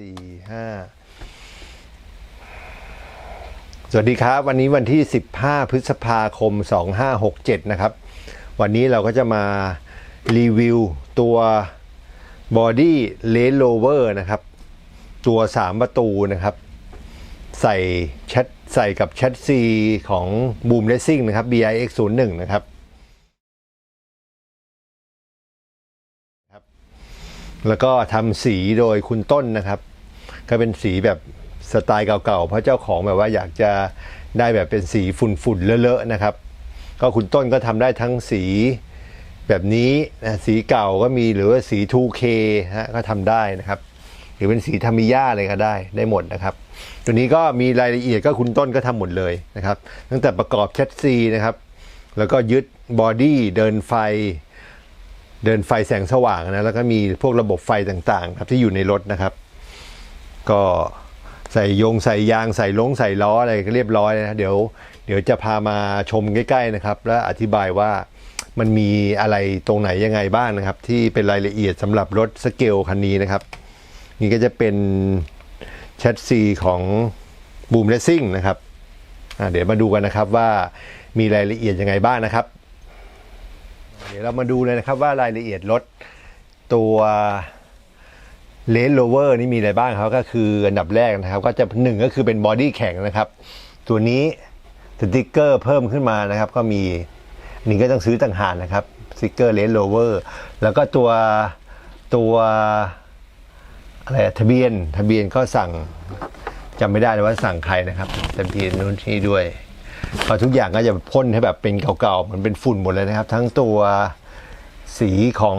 สี่ห้าสวัสดีครับ วันนี้วันที่ 15 พฤษภาคม 2567 นะครับ วันนี้เราก็จะมารีวิวตัว Body l a n d Rover นะครับ ตัว 3 ประตูนะครับ ใส่แชทใส่กับแชทซีของ Boom Racing นะครับ BIX 01 นะครับ แล้วก็ทำสีโดยคุณต้นนะครับ ก็เป็นสีแบบสไตล์เก่าๆ เพราะเจ้าของแบบว่าอยากจะได้แบบเป็นสีฝุ่นๆ เลอะๆ นะครับ ก็คุณต้นก็ทำได้ทั้งสีแบบนี้นะสีเก่าก็มีหรือว่าสี 2K ฮะก็ทำได้นะครับ หรือเป็นสีทามิยาอะไรก็ได้ได้หมดนะครับ ตัวนี้ก็มีรายละเอียดก็คุณต้นก็ทำหมดเลยนะครับ ตั้งแต่ประกอบแชทซีนะครับ แล้วก็ยึดบอดี้เดินไฟ เดินไฟแสงสว่างนะแล้วก็มีพวกระบบไฟต่างๆ ครับที่อยู่ในรถนะครับ ก็ใส่ยงใส่ยางใส่ลงใส่ล้ออะไรก็เรียบร้อยนะเดี๋ยวเดี๋ยวจะพามาชมใกล้ๆนะครับ และอธิบายว่ามันมีอะไรตรงไหนยังไงบ้างนะครับ ที่เป็นรายละเอียดสำหรับรถสเกลคันนี้นะครับ นี่ก็จะเป็นแชทซีของบูมเรซิ่งนะครับเดี๋ยวมาดูกันนะครับว่ามีรายละเอียดยังไงบ้างนะครับ เดี๋ยวเรามาดูเลยนะครับว่ารายละเอียดรถตัวเลนโรเวอร์นี่มีอะไรบ้างครับก็คืออันดับแรกนะครับ ก็จะหนึ่งก็คือเป็นบอดี้แข็งนะครับ ตัวนี้สติกเกอร์เพิ่มขึ้นมานะครับ ก็มีนนี้ก็ต้องซื้อต่างหากนะครับสติกเกอร์เลนโรเวอร์แล้วก็ตัวตัวอะไรทะเบียนทะเบียนก็สั่งจำไม่ได้เลยว่าสั่งใครนะครับทะเบียนนู้นที่ด้วย ทุกอย่างก็จะพ่นให้แบบเป็นเก่าๆเหมือนเป็นฝุ่นหมดเลยนะครับ ทั้งตัวสีของ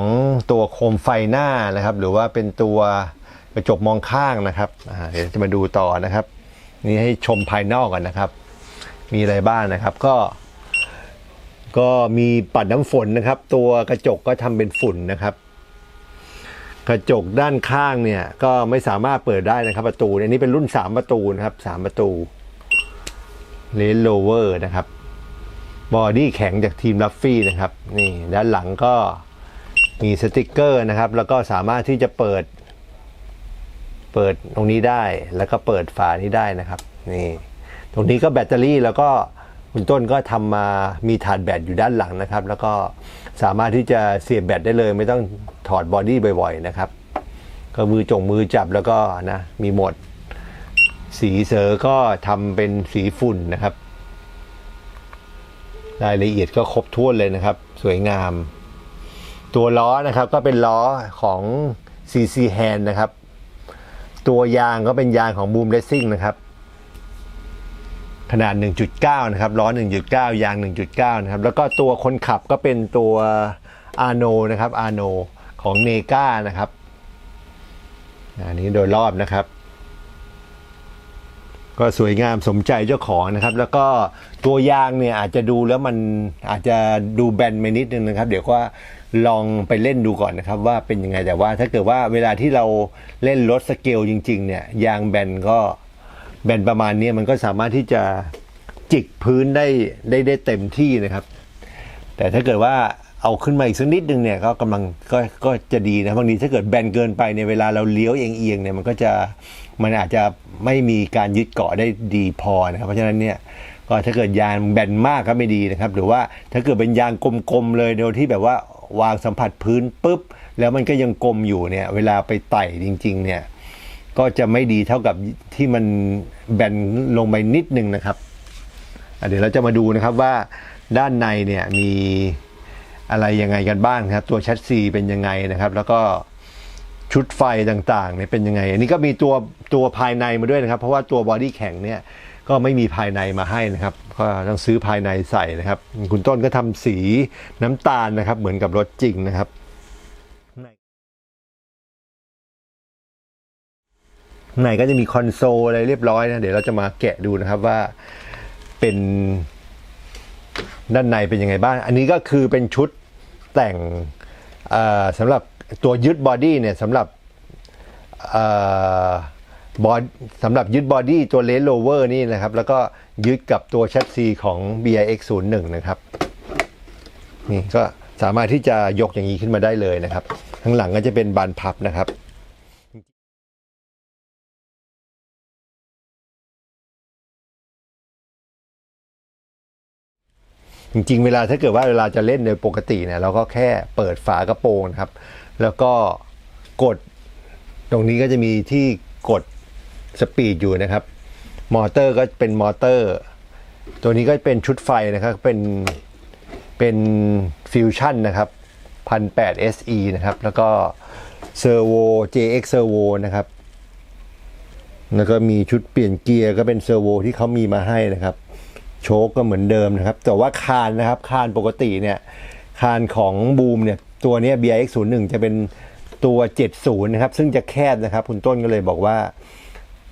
ตัวโคมไฟหน้านะครับ หรือว่าเป็นตัวกระจกมองข้างนะครับเดี๋ยวจะมาดูต่อนะครับ นี่ให้ชมภายนอกกันนะครับ มีอะไรบ้างนะครับก็ ก็มีปัดน้ำฝนนะครับ ตัวกระจกก็ทำเป็นฝุ่นนะครับ กระจกด้านข้างเนี่ยก็ไม่สามารถเปิดได้นะครับ ประตูอันนี้เป็นรุ่น 3 ประตูนะครับ 3 ประตู เลนโลเวอร์นะครับบอดี้แข็งจากทีมลัฟฟี่นะครับนี่ด้านหลังก็มีสติกเกอร์นะครับ แล้วก็สามารถที่จะเปิด เปิดตรงนี้ได้แล้วก็เปิดฝานี้ได้นะครับนี่ตรงนี้ก็แบตเตอรี่แล้วก็คุณต้นก็ทำมามีถาดแบตอยู่ด้านหลังนะครับ แล้วก็สามารถที่จะเสียบแบตได้เลย ไม่ต้องถอดบอดี้บ่อย ๆ นะครับ ก็มือจงมือจับแล้วก็นะมีหมด สีเสือก็ทำเป็นสีฝุ่นนะครับ รายละเอียดก็ครบถ้วนเลยนะครับ สวยงาม ตัวล้อนะครับก็เป็นล้อของ CC Hand นะครับ ตัวยางก็เป็นยางของ Boom Racing นะครับ ขนาด 1.9 นะครับ ล้อ 1.9 ยาง 1.9 นะครับ แล้วก็ตัวคนขับก็เป็นตัว Arno นะครับ Arno ของเนกานะครับ อันนี้โดยรอบนะครับ ก็สวยงามสมใจเจ้าของนะครับ แล้วก็ตัวยางเนี่ยอาจจะดูแล้วมันอาจจะดูแบนไปนิดนึงนะครับ เดี๋ยวก็ลองไปเล่นดูก่อนนะครับ ว่าเป็นยังไงแต่ว่าถ้าเกิดว่าเวลาที่เราเล่นรถสเกลจริง ๆ เนี่ยยางแบนก็แบนประมาณนี้มันก็สามารถที่จะจิกพื้นได้ได้ได้เต็มที่นะครับ แต่ถ้าเกิดว่า เอาขึ้นมาอีกสักนิดนึงเนี่ยก็กำลังก็ก็จะดีนะบางทีถ้าเกิดแบนเกินไปเนี่ยเวลาเราเลี้ยวเอียงๆเนี่ยมันก็จะมันอาจจะไม่มีการยึดเกาะได้ดีพอนะครับเพราะฉะนั้นเนี่ยก็ถ้าเกิดยางแบนมากก็ไม่ดีนะครับ หรือว่าถ้าเกิดเป็นยางกลมๆเลยโดยที่แบบว่าวางสัมผัสพื้นปุ๊บ แล้วมันก็ยังกลมอยู่เนี่ยเวลาไปไต่จริง ๆ เนี่ยก็จะไม่ดีเท่ากับที่มันแบนลงไปนิดนึงนะครับเดี๋ยวเราจะมาดูนะครับว่าด้านในเนี่ยมี อะไรยังไงกันบ้างครับ ตัวแชสซีเป็นยังไงนะครับ แล้วก็ชุดไฟต่างๆเนี่ยเป็นยังไง อันนี้ก็มีตัวตัวภายในมาด้วยนะครับ เพราะว่าตัวบอดี้แข็งเนี่ยก็ไม่มีภายในมาให้นะครับ ก็ต้องซื้อภายในใส่นะครับ คุณต้นก็ทำสีน้ำตาลนะครับ เหมือนกับรถจริงนะครับในก็จะมีคอนโซลอะไรเรียบร้อยนะ เดี๋ยวเราจะมาแกะดูนะครับว่าเป็น ด้านในเป็นยังไงบ้าง อันนี้ก็คือเป็นชุดแต่งสำหรับตัวยึดบอดี้เนี่ยสำหรับอบอดสำหรับยึดบอดี้ตัวเลนโลเวอร์นี่นะครับ แล้วก็ยึดกับตัวแชสซีของ BIX 01 นะครับ นี่ก็สามารถที่จะยกอย่างนี้ขึ้นมาได้เลยนะครับ ข้างหลังก็จะเป็นบานพับนะครับ จริงๆ เวลาถ้าเกิดว่าเวลาจะเล่นโดยปกติเนี่ยเราก็แค่เปิดฝากระโปรงครับ แล้วก็กดตรงนี้ก็จะมีที่กดสปีดอยู่นะครับ มอเตอร์ก็เป็นมอเตอร์ ตัวนี้ก็เป็นชุดไฟนะครับเป็นเป็นฟิวชั่นนะครับ1,800 SE นะครับ แล้วก็เซอร์โว JX เซอร์โวนะครับ แล้วก็มีชุดเปลี่ยนเกียร์ก็เป็นเซอร์โวที่เขามีมาให้นะครับ โชคก็เหมือนเดิมนะครับ แต่ว่าคานนะครับคานปกติเนี่ยคานของบูมเนี่ยตัวนี้ BRX 0 1 จะเป็นตัว 70 นะครับ ซึ่งจะแคบนะครับ คุณต้นก็เลยบอกว่า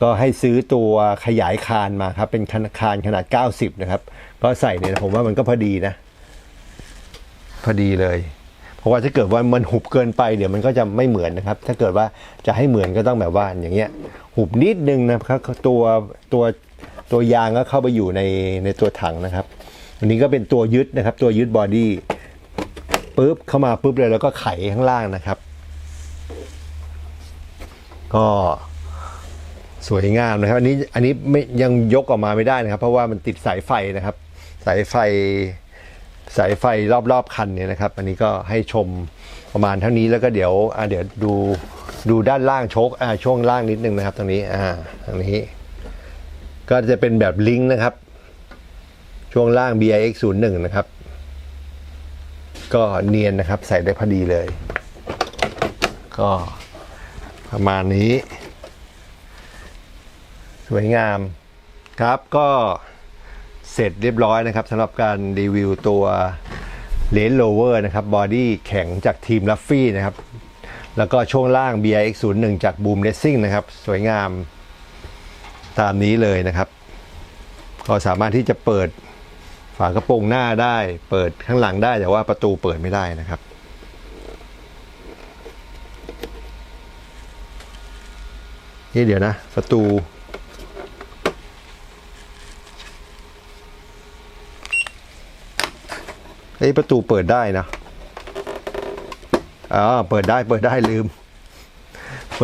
ก็ให้ซื้อตัวขยายคานมาครับ เป็นคานขนาด 90 นะครับ ก็ใส่เนี่ยผมว่ามันก็พอดีนะ พอดีเลย เพราะว่าถ้าเกิดว่ามันหุบเกินไปเดี๋ยวมันก็จะไม่เหมือนนะครับ ถ้าเกิดว่าจะให้เหมือนก็ต้องแบบว่าอย่างเงี้ย หุบนิดนึงนะครับตัวตัว ตัวยางก็เข้าไปอยู่ในในตัวถังนะครับ อันนี้ก็เป็นตัวยึดนะครับ ตัวยึดบอดี้ปุ๊บเข้ามาปุ๊บเลยแล้วก็ไขข้างล่างนะครับ ก็สวยงามนะครับ อันนี้อันนี้ไม่ยังยกออกมาไม่ได้นะครับ เพราะว่ามันติดสายไฟนะครับ สายไฟสายไฟรอบๆคันเนี่ยนะครับ อันนี้ก็ให้ชมประมาณเท่านี้แล้วก็เดี๋ยวอ่าเดี๋ยวดูดูด้านล่างโชคอ่าช่วงล่างนิดนึงนะครับ ตรงนี้อ่าตรงนี้ ก็จะเป็นแบบลิงก์นะครับ ช่วงล่าง BIX 0 1นะครับ ก็เนียนนะครับ ใส่ได้พอดีเลย ก็ประมาณนี้ สวยงามครับก็เสร็จเรียบร้อยนะครับสำหรับการรีวิวตัวเลนโลเวอร์นะครับบอดี้แข็งจากทีมลัฟฟี่นะครับ แล้วก็ช่วงล่าง BIX 0 1จาก Boom Racing นะครับ สวยงาม ตามนี้เลยนะครับ ก็สามารถที่จะเปิดฝากระโปรงหน้าได้ เปิดข้างหลังได้แต่ว่าประตูเปิดไม่ได้นะครับ นี่เดี๋ยวนะ ประตูเอ้ยประตูเปิดได้นะอ๋อเปิดได้เปิดได้ลืม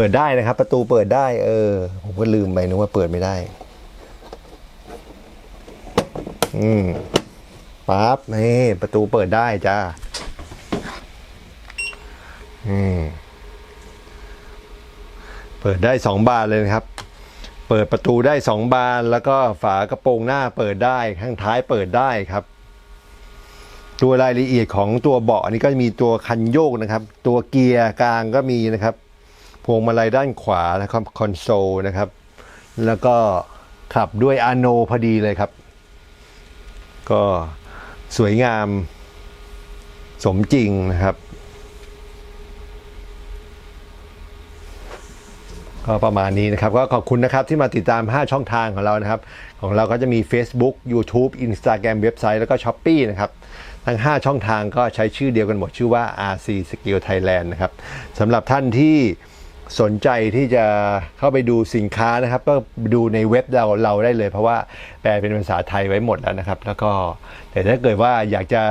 เปิดได้นะครับ ประตูเปิดได้ เออ ผมก็ลืมไปนึกว่าเปิดไม่ได้ อืมปั๊บนี่ประตูเปิดได้จ้า อืม เปิดได้สองบานเลยนะครับ เปิดประตูได้สองบานแล้วก็ฝากระโปรงหน้าเปิดได้ข้างท้ายเปิดได้ครับตัวรายละเอียดของตัวเบาะอันนี้ก็มีตัวคันโยกนะครับ ตัวเกียร์กลางก็มีนะครับ วงมาลัยด้านขวานะครับคอนโซลนะครับ แล้วก็ขับด้วยอาโนพอดีเลยครับ ก็สวยงามสมจริงนะครับ ก็ประมาณนี้นะครับ ก็ขอบคุณนะครับที่มาติดตาม 5 ช่องทางของเรานะครับ ของเราก็จะมี Facebook YouTube Instagram เว็บไซต์แล้วก็ s h อ p e e นะครับ ทั้ง 5 ช่องทางก็ใช้ชื่อเดียวกันหมดชื่อว่า RC Skill Thailand นะครับสำหรับท่านที่ สนใจที่จะเข้าไปดูสินค้านะครับ ก็ดูในเว็บเราเราได้เลย เพราะว่าแปลเป็นภาษาไทยไว้หมดแล้วนะครับ แล้วก็แต่ถ้าเกิดว่าอยากจะ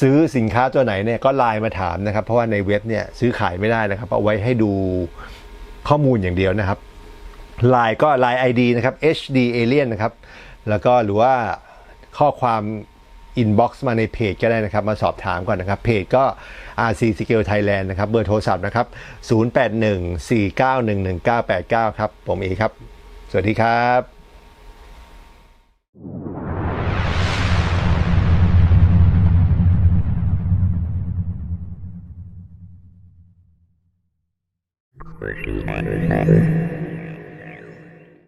ซื้อสินค้าตัวไหนเนี่ยก็ไลน์มาถามนะครับ เพราะว่าในเว็บเนี่ยซื้อขายไม่ได้นะครับ เอาไว้ให้ดูข้อมูลอย่างเดียวนะครับไลน์ก็ไลน์ ID นะครับ HD Alien นะครับ แล้วก็หรือว่าข้อความ inbox มาในเพจก็ได้นะครับ มาสอบถามก่อนนะครับ เพจก็ RC Skill Thailand นะครับ เบอร์โทรศัพท์นะครับ 0814911989 ครับ ผมเอครับ สวัสดีครับ Thank you.